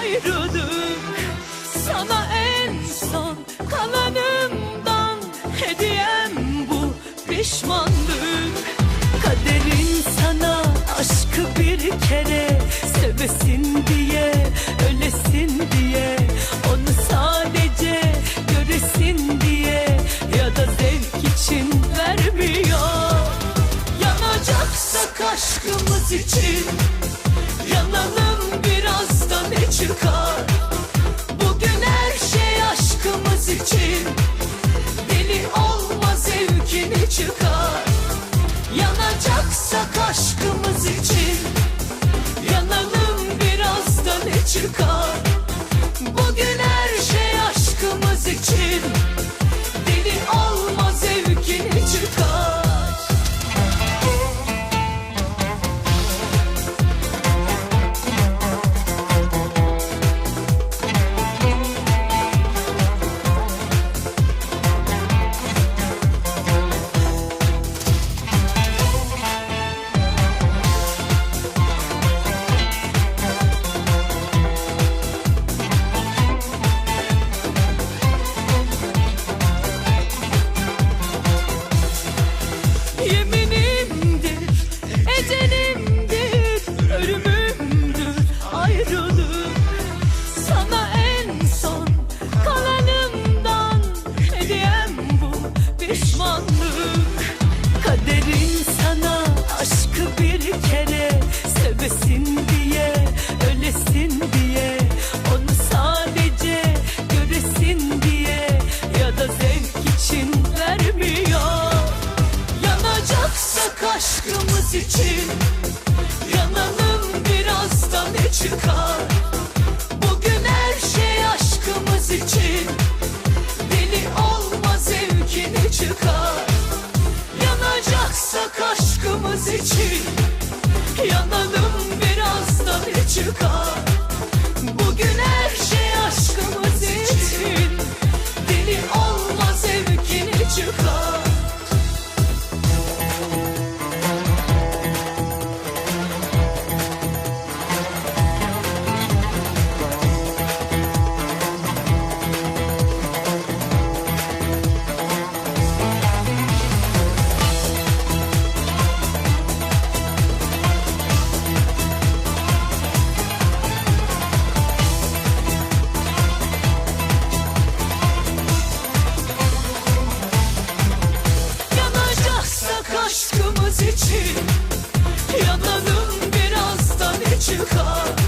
ayrılık. Sana en son kalanımdan hediyem bu pişmanlık. Kaderin sana aşkı bir kere sevesin diye ölesin diye. Onu sadece göresin diye ya da zevk için vermiyor. Yanacaksak aşkımız için Yanalım çıkar. Bugün her şey aşkımız için. Deli olma zevkini çıkar. Yanacaksak aşkımız için. Yanalım biraz da ne çıkar aşkımız için Yanalım biraz da ne çıkar? Bugün her şey aşkımız için. Deli olma zevkini çıkar? Yanacaksak aşkımız için Yanalım biraz da ne çıkar Yanalım biraz da ne çıkar